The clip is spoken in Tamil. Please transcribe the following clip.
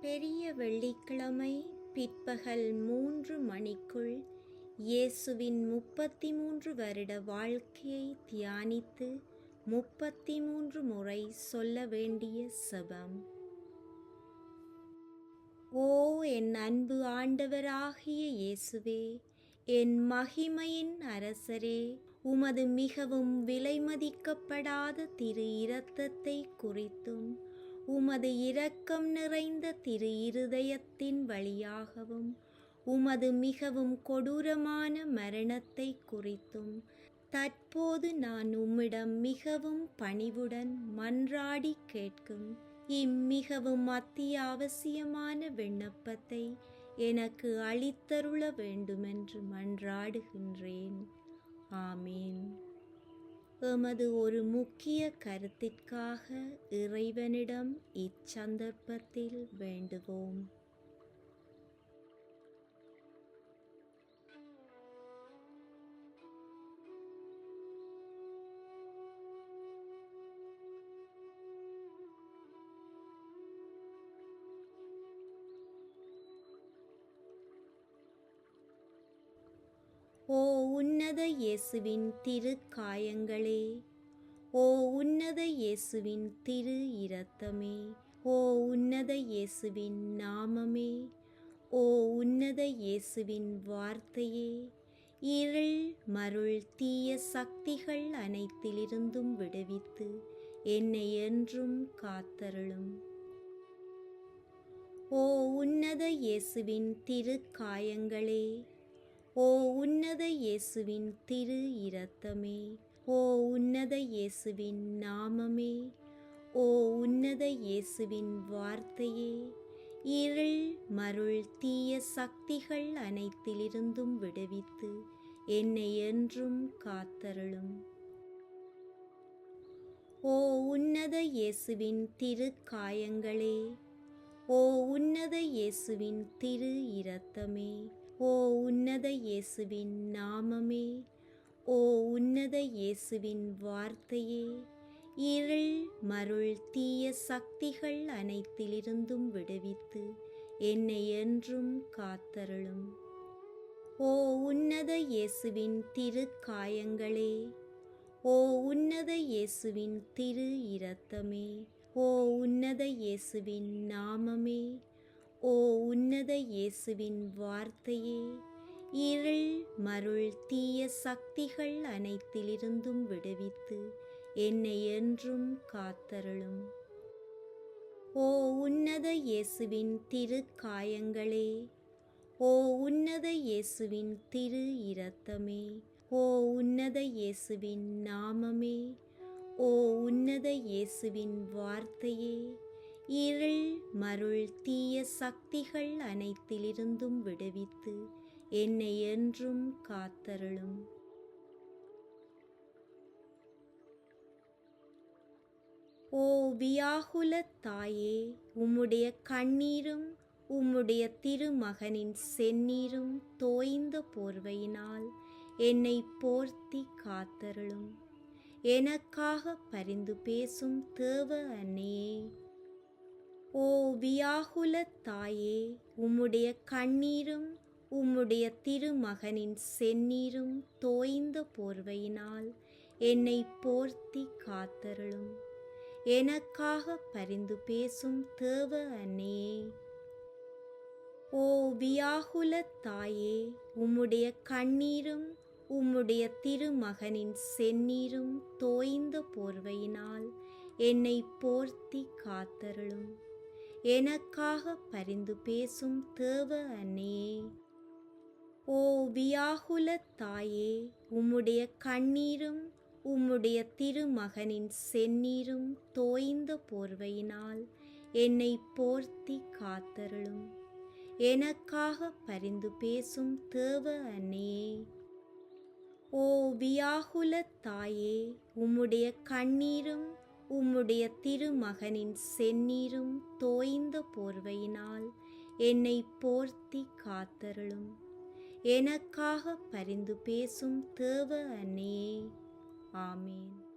பெரிய வெள்ளிக்கிழமை பிற்பகல் மூன்று மணிக்குள் இயேசுவின் முப்பத்தி மூன்று வருட வாழ்க்கையை தியானித்து முப்பத்தி மூன்று முறை சொல்ல வேண்டிய செபம். ஓ என் அன்பு ஆண்டவராகிய இயேசுவே என் மகிமையின் அரசரே உமது மிகவும் விலைமதிக்கப்படாத திரு இரத்தத்தை குறித்தும் உமது இரக்கம் நிறைந்த திரு இருதயத்தின் வழியாகவும் உமது மிகவும் கொடூரமான மரணத்தை குறித்தும் தற்போது நான் உம்மிடம் மிகவும் பணிவுடன் மன்றாடி கேட்கும். இம்மிகவும் அத்தியாவசியமான விண்ணப்பத்தை எனக்கு அளித்தருள வேண்டுமென்று மன்றாடுகின்றேன். ஆமீன். எமது ஒரு முக்கிய கருத்திற்காக இறைவனிடம் இச்சந்தர்ப்பத்தில் வேண்டுவோம். ஓ உன்னத இயேசுவின் திரு காயங்களே ஓ உன்னத இயேசுவின் திரு இரத்தமே ஓ உன்னத இயேசுவின் நாமமே. ஓ உன்னத இயேசுவின் வார்த்தையே. இருள் மருள் தீய சக்திகள் அனைத்திலிருந்தும் விடுவித்து என்னை என்றும் காத்தருளும். ஓ உன்னத இயேசுவின் திரு காயங்களே ஓ உன்னத இயேசுவின் திரு இரத்தமே ஓ உன்னத இயேசுவின் நாமமே ஓ உன்னத இயேசுவின் வார்த்தையே. இருள் மருள் தீய சக்திகள் அனைத்திலிருந்தும் விடுவித்து என்னை என்றும் காத்தருளும். ஓ உன்னத இயேசுவின் திரு காயங்களே ஓ உன்னத இயேசுவின் திரு இரத்தமே ஓ உன்னத இயேசுவின் நாமமே ஓ உன்னத இயேசுவின் வார்த்தையே. இருள் மருள் தீய சக்திகள் அனைத்திலிருந்தும் விடுவித்து என்னை என்றும் காத்தருளும். ஓ உன்னத இயேசுவின் திரு காயங்களே ஓ உன்னத இயேசுவின் திரு இரத்தமே ஓ உன்னத இயேசுவின் நாமமே. உன்னத இயேசுவின் வார்த்தையே. இருள் மருள் தீய சக்திகள் அனைத்திலிருந்தும் விடுவித்து என்னை என்றும் காத்தருளும். ஓ உன்னத இயேசுவின் திரு காயங்களே ஓ உன்னத இயேசுவின் திரு இரத்தமே ஓ உன்னத இயேசுவின் நாமமே. ஓ உன்னத இயேசுவின் வார்த்தையே. இருள் மருள் தீய சக்திகள் அனைத்திலிருந்தும் விடுவித்து என்னை என்றும் காத்தருளும். ஓ வியாகுல தாயே உம்முடைய கண்ணீரும் உம்முடைய திருமகனின் செந்நீரும் தோய்ந்த போர்வையினால் என்னை போர்த்தி காத்தருளும். எனக்காக பரிந்து பேசும் தேவ அன்னையே ஓ வியாகுல தாயே உம்முடைய கண்ணீரும் உம்முடைய திருமகனின் செந்நீரும் தோய்ந்த போர்வையினால் என்னை போர்த்தி காத்தருளும். எனக்காக பரிந்து பேசும் தேவ அன்னையே. ஓ வியாகுல தாயே உம்முடைய கண்ணீரும் உம்முடைய திருமகனின் செந்நீரும் தோய்ந்த போர்வையினால் என்னை போர்த்தி காத்தருளும். எனக்காக பரிந்து பேசும் தேவ அன்னையே ஓ வியாகுல தாயே உம்முடைய கண்ணீரும் உம்முடைய திருமகனின் செந்நீரும் தோய்ந்த போர்வையினால் என்னை போர்த்தி காத்தருளும். எனக்காக பரிந்து பேசும் தேவ அன்னையே ஓ வியாகுல தாயே உம்முடைய கண்ணீரும் உம்முடைய திருமகனின் செந்நீரும் தோய்ந்த போர்வையினால் என்னை போர்த்தி காத்தருளும். எனக்காக பரிந்து பேசும் தேவ அன்னையே. ஆமேன்.